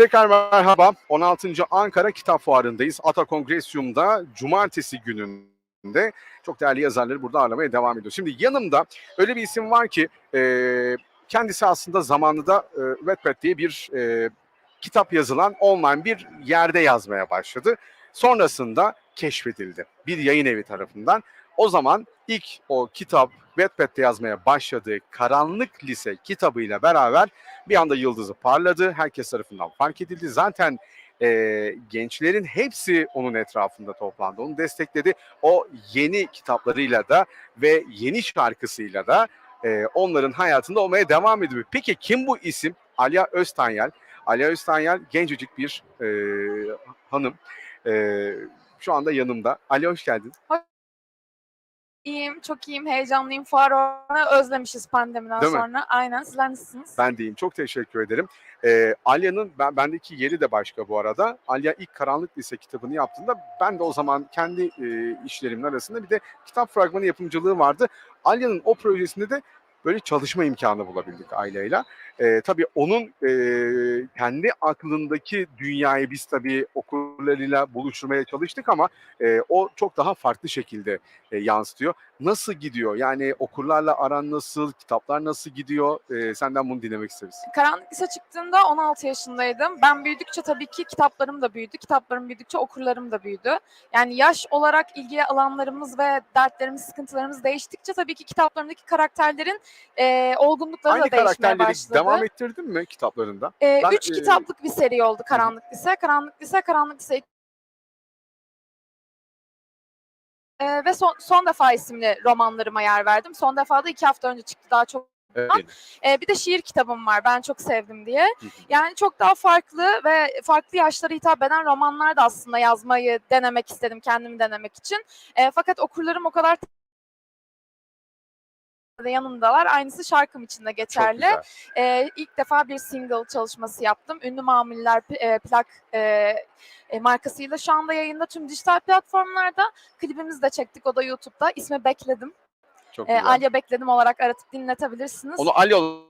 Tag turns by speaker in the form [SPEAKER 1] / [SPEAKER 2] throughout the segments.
[SPEAKER 1] Tekrar merhaba. 16. Ankara Kitap Fuarı'ndayız. Ata Kongresyum'da cumartesi gününde çok değerli yazarları burada ağırlamaya devam ediyor. Şimdi yanımda öyle bir isim var ki e, kendisi aslında zamanında e, Wattpad diye bir e, kitap yazılan online bir yerde yazmaya başladı. Sonrasında keşfedildi bir yayın evi tarafından. O zaman ilk o kitap Wattpad'de yazmaya başladığı Karanlık Lise kitabıyla beraber bir anda yıldızı parladı. Herkes tarafından fark edildi. Zaten e, gençlerin hepsi onun etrafında toplandı. Onu destekledi. O yeni kitaplarıyla da ve yeni şarkısıyla da e, onların hayatında olmaya devam ediyor. Peki kim bu isim? Alya Öztanyel. Alya Öztanyel gencecik bir e, hanım. E, şu anda yanımda. Alya hoş geldin.
[SPEAKER 2] İyiyim, çok iyiyim, heyecanlıyım. Fuar ortamını özlemişiz pandemiden
[SPEAKER 1] Değil mi?
[SPEAKER 2] sonra. Aynen, sizler nasılsınız?
[SPEAKER 1] Ben deyim. Çok teşekkür ederim. Ee, Alya'nın ben, bendeki yeri de başka bu arada. Alya ilk Karanlık Lise kitabını yaptığında ben de o zaman kendi e, işlerimin arasında bir de kitap fragmanı yapımcılığı vardı. Alya'nın o projesinde de böyle çalışma imkanı bulabildik aileyle. Ee, tabii onun e, kendi aklındaki dünyayı biz tabii okurlarıyla buluşturmaya çalıştık ama e, o çok daha farklı şekilde e, yansıtıyor. Nasıl gidiyor? Yani okurlarla aran nasıl? Kitaplar nasıl gidiyor? E, senden bunu dinlemek isteriz.
[SPEAKER 2] Karanlık Lise çıktığında 16 yaşındaydım. Ben büyüdükçe tabii ki kitaplarım da büyüdü. Kitaplarım büyüdükçe okurlarım da büyüdü. Yani yaş olarak ilgi alanlarımız ve dertlerimiz, sıkıntılarımız değiştikçe tabii ki kitaplarımdaki karakterlerin e, olgunlukları
[SPEAKER 1] Aynı
[SPEAKER 2] da değişmeye başladı.
[SPEAKER 1] devam ettirdin mi kitaplarında?
[SPEAKER 2] E,
[SPEAKER 1] Ben,
[SPEAKER 2] üç
[SPEAKER 1] e,
[SPEAKER 2] kitaplık bir seri oldu Karanlık Lise. Karanlık Lise, Karanlık Lise E, ve son, son defa isimli romanlarıma yer verdim. Son defa da iki hafta önce çıktı. Daha çok
[SPEAKER 1] Evet.
[SPEAKER 2] Ee, bir de şiir kitabım var ben çok sevdim diye. Yani çok daha farklı ve farklı yaşlara hitap eden romanlar da aslında yazmayı denemek istedim kendimi denemek için. Ee, fakat okurlarım o kadar yanımdalar. Aynısı şarkım için de geçerli. Ee, ilk defa bir single çalışması yaptım. Ünlü Mamuller e, plak e, e, markasıyla şu anda yayında tüm dijital platformlarda. Klibimizi de çektik o da YouTube'da. İsmi Bekledim.
[SPEAKER 1] Çok güzel.
[SPEAKER 2] Alya Bekledim olarak aratıp dinletebilirsiniz.
[SPEAKER 1] Onu Alya olarak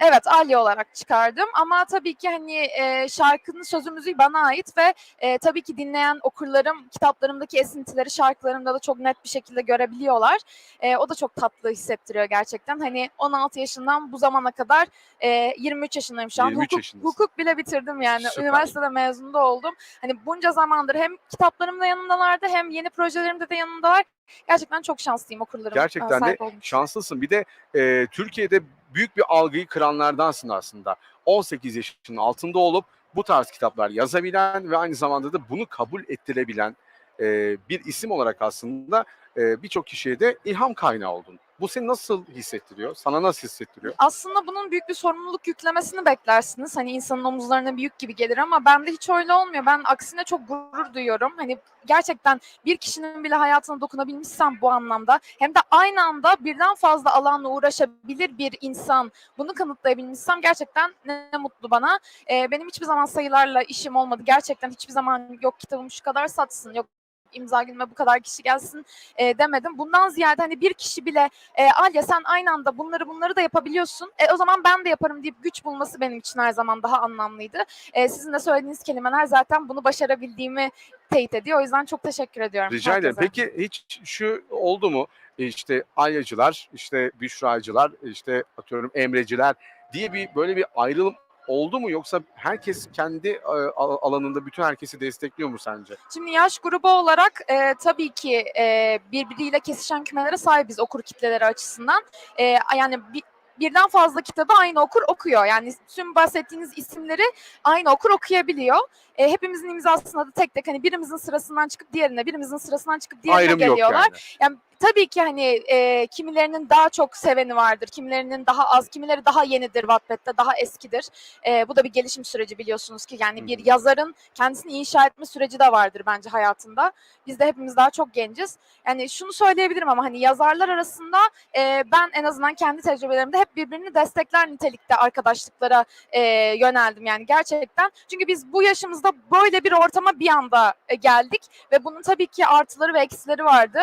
[SPEAKER 2] Evet Alya olarak çıkardım ama tabii ki hani e, şarkının sözü müziği bana ait ve e, tabii ki dinleyen okurlarım kitaplarımdaki esintileri şarkılarımda da çok net bir şekilde görebiliyorlar. E, o da çok tatlı hissettiriyor gerçekten. Hani 16 yaşından bu zamana kadar e, 23 yaşındayım şu an.
[SPEAKER 1] 23
[SPEAKER 2] Hukuk,
[SPEAKER 1] yaşındasın.
[SPEAKER 2] hukuk bile bitirdim yani.
[SPEAKER 1] Süper.
[SPEAKER 2] Üniversitede mezun da oldum. Hani bunca zamandır hem kitaplarım da yanımdalardı hem yeni projelerimde de yanımdalar. Gerçekten çok şanslıyım okurlarım.
[SPEAKER 1] Gerçekten de şanslısın. Bir de e, Türkiye'de büyük bir algıyı kıranlardansın aslında. 18 yaşının altında olup bu tarz kitaplar yazabilen ve aynı zamanda da bunu kabul ettirebilen e, bir isim olarak aslında e, birçok kişiye de ilham kaynağı oldun. Bu seni nasıl hissettiriyor? Sana nasıl hissettiriyor?
[SPEAKER 2] aslında bunun büyük bir sorumluluk yüklemesini beklersiniz. Hani insanın omuzlarına büyük gibi gelir ama bende hiç öyle olmuyor. Ben aksine çok gurur duyuyorum. Hani gerçekten bir kişinin bile hayatına dokunabilmişsem bu anlamda hem de aynı anda birden fazla alanla uğraşabilir bir insan bunu kanıtlayabilmişsem gerçekten ne mutlu bana. Ee, benim hiçbir zaman sayılarla işim olmadı. Gerçekten hiçbir zaman yok kitabım şu kadar satsın, yok imza günüme bu kadar kişi gelsin e, demedim. Bundan ziyade hani bir kişi bile e, Alya sen aynı anda bunları bunları da yapabiliyorsun. E, o zaman ben de yaparım deyip güç bulması benim için her zaman daha anlamlıydı. E, sizin de söylediğiniz kelimeler zaten bunu başarabildiğimi teyit ediyor. O yüzden çok teşekkür ediyorum.
[SPEAKER 1] Rica ederim. Peki hiç şu oldu mu? İşte Alyacılar, işte Büşracılar, işte atıyorum Emreciler diye bir böyle bir ayrılım oldu mu? Yoksa herkes kendi e, al- alanında bütün herkesi destekliyor mu sence?
[SPEAKER 2] Şimdi yaş grubu olarak e, tabii ki e, birbiriyle kesişen kümelere sahibiz okur kitleleri açısından. E, yani bir, birden fazla kitabı aynı okur okuyor. Yani tüm bahsettiğiniz isimleri aynı okur okuyabiliyor. E, hepimizin imzasına da tek tek hani birimizin sırasından çıkıp diğerine, birimizin sırasından çıkıp diğerine
[SPEAKER 1] Ayrım yok
[SPEAKER 2] geliyorlar.
[SPEAKER 1] yani.
[SPEAKER 2] Yani tabii ki hani e, kimilerinin daha çok seveni vardır, kimilerinin daha az, kimileri daha yenidir Wattpad'de, daha eskidir. E, bu da bir gelişim süreci biliyorsunuz ki yani bir yazarın kendisini inşa etme süreci de vardır bence hayatında. Biz de hepimiz daha çok genciz. Yani şunu söyleyebilirim ama hani yazarlar arasında e, ben en azından kendi tecrübelerimde hep birbirini destekler nitelikte arkadaşlıklara e, yöneldim yani gerçekten. Çünkü biz bu yaşımızda böyle bir ortama bir anda geldik ve bunun tabii ki artıları ve eksileri vardı.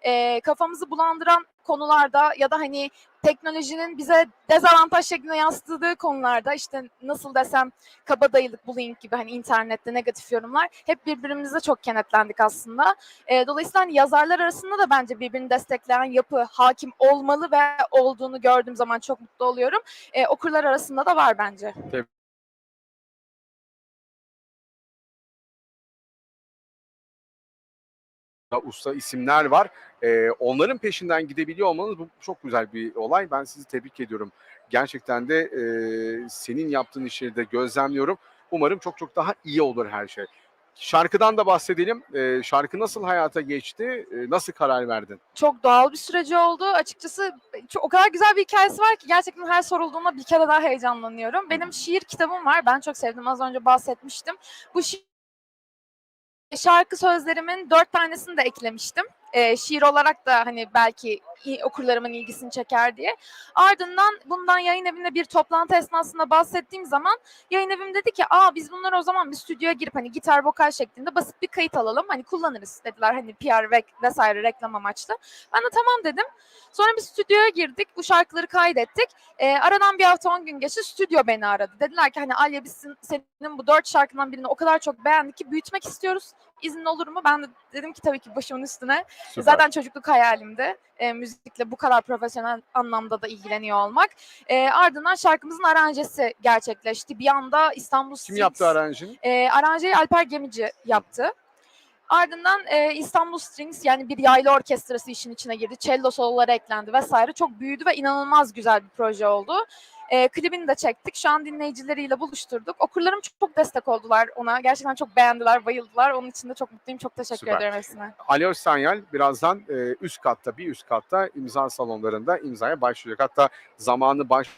[SPEAKER 2] E, kafamızı bulandıran konularda ya da hani teknolojinin bize dezavantaj şeklinde yansıttığı konularda işte nasıl desem kabadayılık, bullying gibi hani internette negatif yorumlar hep birbirimize çok kenetlendik aslında. E, dolayısıyla hani yazarlar arasında da bence birbirini destekleyen yapı hakim olmalı ve olduğunu gördüğüm zaman çok mutlu oluyorum. E, okurlar arasında da var bence.
[SPEAKER 1] da usta isimler var. Ee, onların peşinden gidebiliyor olmanız bu çok güzel bir olay. Ben sizi tebrik ediyorum. Gerçekten de e, senin yaptığın işleri de gözlemliyorum. Umarım çok çok daha iyi olur her şey. Şarkıdan da bahsedelim. Ee, şarkı nasıl hayata geçti? Ee, nasıl karar verdin?
[SPEAKER 2] çok doğal bir süreci oldu. Açıkçası çok, o kadar güzel bir hikayesi var ki gerçekten her sorulduğunda bir kere daha heyecanlanıyorum. Benim şiir kitabım var. Ben çok sevdim. Az önce bahsetmiştim. Bu şiir şarkı sözlerimin dört tanesini de eklemiştim. Ee, şiir olarak da hani belki okurlarımın ilgisini çeker diye. Ardından bundan yayın evinde bir toplantı esnasında bahsettiğim zaman yayın evim dedi ki aa biz bunları o zaman bir stüdyoya girip hani gitar vokal şeklinde basit bir kayıt alalım. Hani kullanırız dediler hani PR ve vesaire reklam amaçlı. Ben de tamam dedim. Sonra bir stüdyoya girdik. Bu şarkıları kaydettik. Ee, aradan bir hafta on gün geçti. Stüdyo beni aradı. Dediler ki hani Alya biz senin bu dört şarkından birini o kadar çok beğendik ki büyütmek istiyoruz. İzin olur mu? Ben de dedim ki tabii ki başımın üstüne.
[SPEAKER 1] Süper.
[SPEAKER 2] Zaten çocukluk hayalimdi. E, müzikle bu kadar profesyonel anlamda da ilgileniyor olmak. E, ardından şarkımızın aranjesi gerçekleşti. Bir anda İstanbul
[SPEAKER 1] Kim
[SPEAKER 2] Strings-
[SPEAKER 1] yaptı aranjini?
[SPEAKER 2] e, aranjeyi Alper Gemici yaptı. Ardından e, İstanbul Strings yani bir yaylı orkestrası işin içine girdi. Cello soloları eklendi vesaire. Çok büyüdü ve inanılmaz güzel bir proje oldu. E, klibini de çektik. Şu an dinleyicileriyle buluşturduk. Okurlarım çok, çok destek oldular ona. Gerçekten çok beğendiler, bayıldılar. Onun için de çok mutluyum. Çok teşekkür
[SPEAKER 1] Süper.
[SPEAKER 2] ederim hepsine.
[SPEAKER 1] Ali Özsanyal birazdan e, üst katta, bir üst katta imza salonlarında imzaya başlayacak. Hatta zamanı baş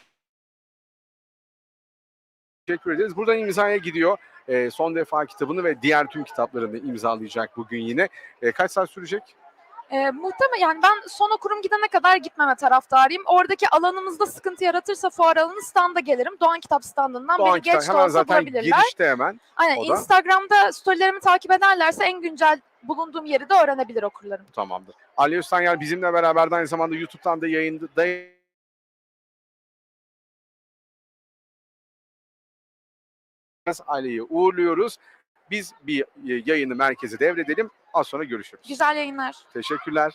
[SPEAKER 1] Teşekkür ederiz. Buradan imzaya gidiyor. E, son defa kitabını ve diğer tüm kitaplarını imzalayacak bugün yine. E, kaç saat sürecek?
[SPEAKER 2] E, muhtemelen yani ben son okurum gidene kadar gitmeme taraftarıyım. Oradaki alanımızda sıkıntı yaratırsa fuar alanı standa gelirim. Doğan Kitap standından
[SPEAKER 1] Doğan
[SPEAKER 2] beni
[SPEAKER 1] Kitap
[SPEAKER 2] geç de olsa
[SPEAKER 1] zaten
[SPEAKER 2] bulabilirler.
[SPEAKER 1] girişte hemen.
[SPEAKER 2] Aynen
[SPEAKER 1] o da.
[SPEAKER 2] Instagram'da storylerimi takip ederlerse en güncel bulunduğum yeri de öğrenebilir okurlarım.
[SPEAKER 1] Tamamdır. Ali Özsanyal bizimle beraber aynı zamanda YouTube'dan da yayında Ali'yi uğurluyoruz. Biz bir e, yayını merkeze devredelim. Az sonra görüşürüz.
[SPEAKER 2] Güzel yayınlar.
[SPEAKER 1] Teşekkürler.